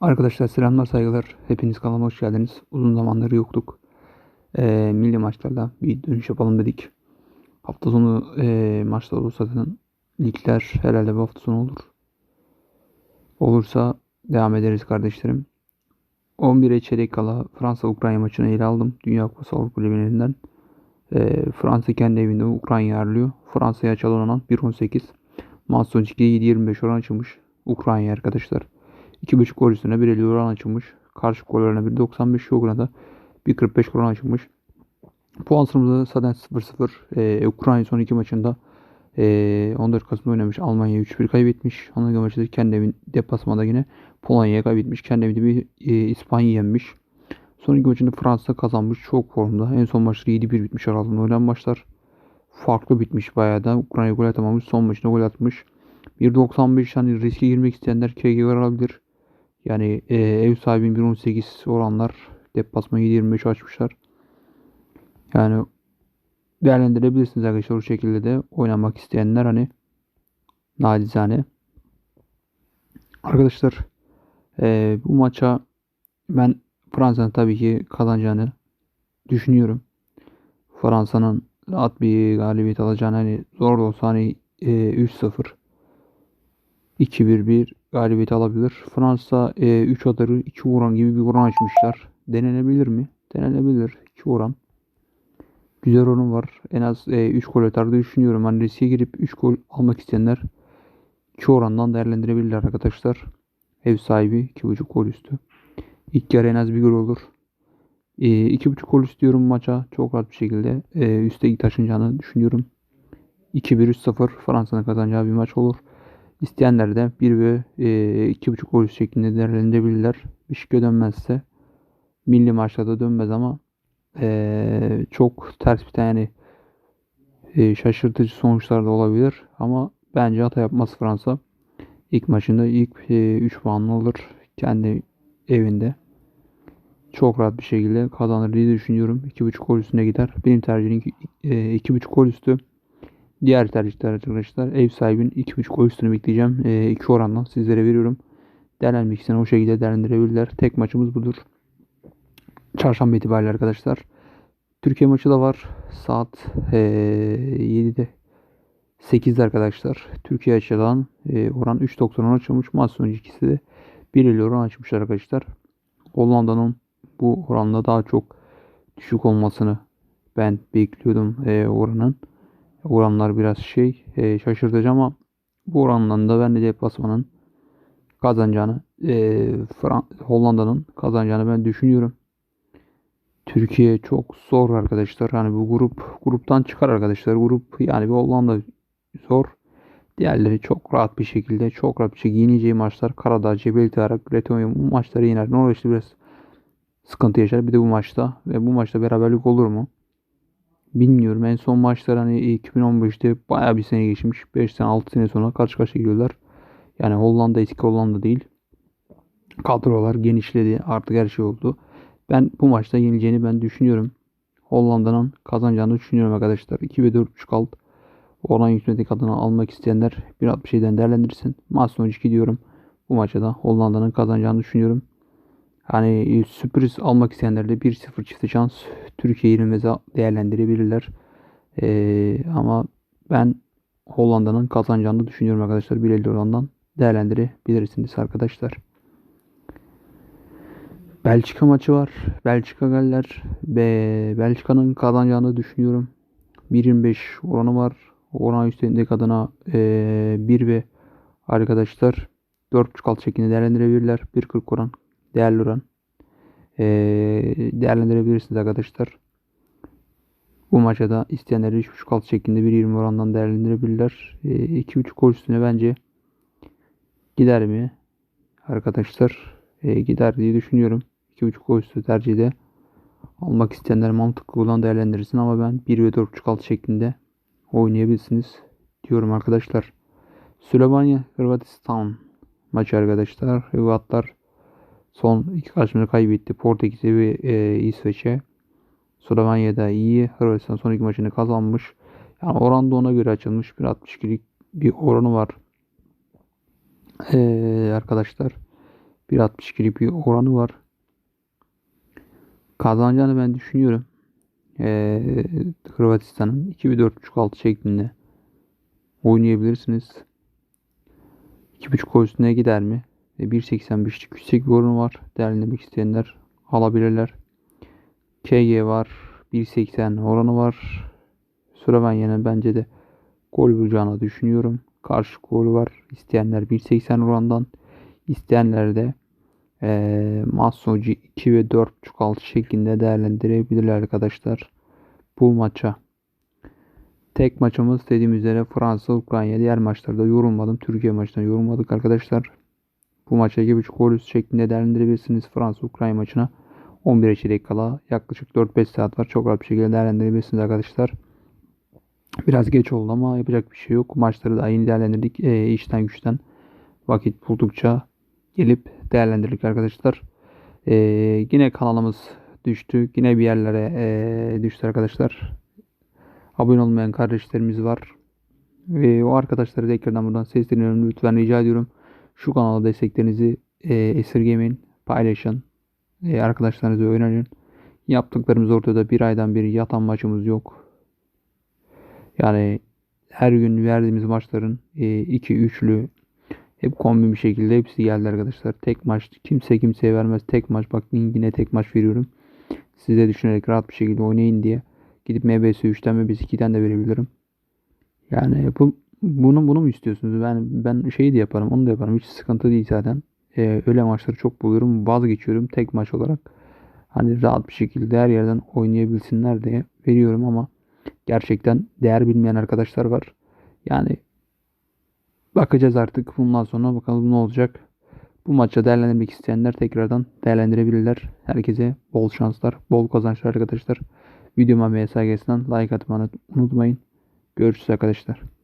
Arkadaşlar selamlar saygılar. Hepiniz kanalıma hoş geldiniz. Uzun zamandır yoktuk. Ee, milli maçlarla bir dönüş yapalım dedik. Hafta sonu e, maçlar olursa zaten ligler herhalde bu hafta sonu olur. Olursa devam ederiz kardeşlerim. 11'e çeyrek kala Fransa-Ukrayna maçını ele aldım. Dünya Kupası Avrupa Liglerinden. Ee, Fransa kendi evinde Ukrayna ağırlıyor. Fransa'ya çalan olan 1.18. Maç sonucu 7.25 oran açılmış. Ukrayna arkadaşlar. 2.5 gol üstüne 1.50 oran açılmış. Karşı gol oranı 1.95 oranı da 1.45 oran açılmış. Puan sınırında zaten 0-0. Ee, Ukrayna son iki maçında ee, 14 Kasım'da oynamış. Almanya 3-1 kaybetmiş. Hangi maçta kendi evin deplasmanda yine Polonya'ya kaybetmiş. Kendi evinde bir e, İspanya yenmiş. Son iki maçında Fransa kazanmış. Çok formda. En son maçları 7-1 bitmiş aralığında oynanan maçlar. Farklı bitmiş bayağı da. Ukrayna gol atamamış. Son maçında gol atmış. 1.95 hani riske girmek isteyenler KG alabilir. Yani e, ev sahibinin 1.18 oranlar deplasma 7.25 açmışlar. Yani değerlendirebilirsiniz arkadaşlar o şekilde de oynamak isteyenler hani nacizane. Arkadaşlar e, bu maça ben Fransa'nın tabii ki kazanacağını düşünüyorum. Fransa'nın rahat bir galibiyet alacağını hani zor da olsa hani e, 3-0 2-1-1 galibiyeti alabilir. Fransa e, 3 atarı 2 oran gibi bir oran açmışlar. Denenebilir mi? Denenebilir. 2 oran. Güzel oran var. En az e, 3 gol atar düşünüyorum. Hani riske girip 3 gol almak isteyenler 2 orandan değerlendirebilirler arkadaşlar. Ev sahibi 2.5 gol üstü. İlk yarı en az bir gol olur. E, 2.5 gol istiyorum maça. Çok rahat bir şekilde e, üste taşınacağını düşünüyorum. 2-1-3-0 Fransa'nın kazanacağı bir maç olur. İsteyenler de 1 ve e, 2.5 gol şeklinde değerlendirebilirler. Beşiktaş'a dönmezse milli maçlarda dönmez ama e, çok ters bir tane e, şaşırtıcı sonuçlar da olabilir. Ama bence hata yapmaz Fransa. İlk maçında ilk e, 3 puanını alır kendi evinde. Çok rahat bir şekilde kazanır diye düşünüyorum. 2.5 gol üstüne gider. Benim tercihim 2.5 gol üstü. Diğer tercihler arkadaşlar ev sahibinin 2.5 gol üstünü bekleyeceğim. 2 e, orandan sizlere veriyorum. Değerlenmek isteyen o şekilde değerlendirebilirler. Tek maçımız budur. Çarşamba itibariyle arkadaşlar. Türkiye maçı da var. Saat e, 7'de 8'de arkadaşlar. Türkiye açıdan e, oran 3.90 açılmış. Maç sonucu ikisi de 1.50 oran açmışlar arkadaşlar. Hollanda'nın bu oranda daha çok düşük olmasını ben bekliyordum e, oranın oranlar biraz şey e, şaşırtıcı ama bu orandan da ben de deplasmanın kazanacağını e, Hollanda'nın kazanacağını ben düşünüyorum. Türkiye çok zor arkadaşlar. Hani bu grup gruptan çıkar arkadaşlar. Grup yani bir Hollanda zor. Diğerleri çok rahat bir şekilde çok rahat bir şekilde yeneceği maçlar Karadağ, Cebeli Tarık, Letonya bu maçları yener. Norveç'te biraz sıkıntı yaşar. Bir de bu maçta ve bu maçta beraberlik olur mu? Bilmiyorum. En son maçlar hani 2015'te baya bir sene geçmiş. 5 sene 6 sene sonra karşı karşıya geliyorlar. Yani Hollanda eski Hollanda değil. Kadrolar genişledi. Artık her şey oldu. Ben bu maçta yenileceğini ben düşünüyorum. Hollanda'nın kazanacağını düşünüyorum arkadaşlar. 2 ve 4.5 alt. Oran yükseltmek adına almak isteyenler 1.67'den değerlendirsin. Maç sonucu gidiyorum. Bu maçta da Hollanda'nın kazanacağını düşünüyorum. Hani e, sürpriz almak isteyenler de 1-0 çifte şans Türkiye yenilmezi değerlendirebilirler. Ee, ama ben Hollanda'nın kazanacağını düşünüyorum arkadaşlar. 1.50 orandan değerlendirebilirsiniz arkadaşlar. Belçika maçı var. Belçika Galler ve Belçika'nın kazanacağını düşünüyorum. 1.25 oranı var. Oran üstündeki adına e, 1 ve arkadaşlar 4.5 alt şeklinde değerlendirebilirler. 1.40 oran değerli oran e, değerlendirebilirsiniz arkadaşlar. Bu maça da isteyenler 3.5 alt şeklinde 1.20 orandan değerlendirebilirler. E, 2.5 gol üstüne bence gider mi? Arkadaşlar e, gider diye düşünüyorum. 2.5 gol üstü tercihde almak isteyenler mantıklı olan değerlendirirsin ama ben 1 ve 4.5 alt şeklinde oynayabilirsiniz diyorum arkadaşlar. Slovenya Hırvatistan maçı arkadaşlar. Hırvatlar Son iki karşımda kaybetti. Portekiz'e ve e, İsveç'e. Slovenya'da iyi. Hırvatistan son iki maçını kazanmış. Yani oran da ona göre açılmış. 1.62'lik bir oranı var. Ee, arkadaşlar. 1.62'lik bir oranı var. Kazanacağını ben düşünüyorum. Ee, Hırvatistan'ın 2.4.5 altı şeklinde oynayabilirsiniz. 2.5 gol üstüne gider mi? E, 1.85'lik yüksek bir oranı var. Değerlendirmek isteyenler alabilirler. KG var. 1.80 oranı var. Slovenya'nın bence de gol bulacağını düşünüyorum. Karşı gol var. İsteyenler 1.80 orandan. İsteyenler de e, Massoci 2 ve 4.5 altı şeklinde değerlendirebilirler arkadaşlar. Bu maça. Tek maçımız dediğim üzere Fransa, Ukrayna. Diğer maçlarda yorulmadım. Türkiye maçından yorulmadık arkadaşlar. Bu maça 2.5 gol üstü şeklinde değerlendirebilirsiniz. Fransa, Ukrayna maçına 11 çeyrek kala yaklaşık 4-5 saat var. Çok rahat bir şekilde değerlendirebilirsiniz arkadaşlar. Biraz geç oldu ama yapacak bir şey yok. Maçları da yeni değerlendirdik. E, işten güçten vakit buldukça gelip değerlendirdik arkadaşlar. E, yine kanalımız düştü. Yine bir yerlere e, düştü arkadaşlar. Abone olmayan kardeşlerimiz var. Ve o arkadaşlara tekrardan buradan sesleniyorum. Lütfen rica ediyorum. Şu kanala desteklerinizi e, esirgemeyin. Paylaşın. E, arkadaşlarınızı öğrenin. Yaptıklarımız ortada. Bir aydan beri yatan maçımız yok. Yani her gün verdiğimiz maçların 2 üçlü hep kombi bir şekilde hepsi geldi arkadaşlar. Tek maç kimse kimseye vermez. Tek maç bak yine tek maç veriyorum. Size düşünerek rahat bir şekilde oynayın diye. Gidip MBS 3'ten MBS 2'den de verebilirim. Yani bu bunu bunu mu istiyorsunuz? Ben ben şeyi de yaparım, onu da yaparım. Hiç sıkıntı değil zaten. Ee, öyle maçları çok buluyorum. Vazgeçiyorum tek maç olarak. Hani rahat bir şekilde her yerden oynayabilsinler diye veriyorum ama gerçekten değer bilmeyen arkadaşlar var. Yani bakacağız artık bundan sonra bakalım ne olacak. Bu maça değerlendirmek isteyenler tekrardan değerlendirebilirler. Herkese bol şanslar, bol kazançlar arkadaşlar. Videoma ve SGS'den like atmayı unutmayın. Görüşürüz arkadaşlar.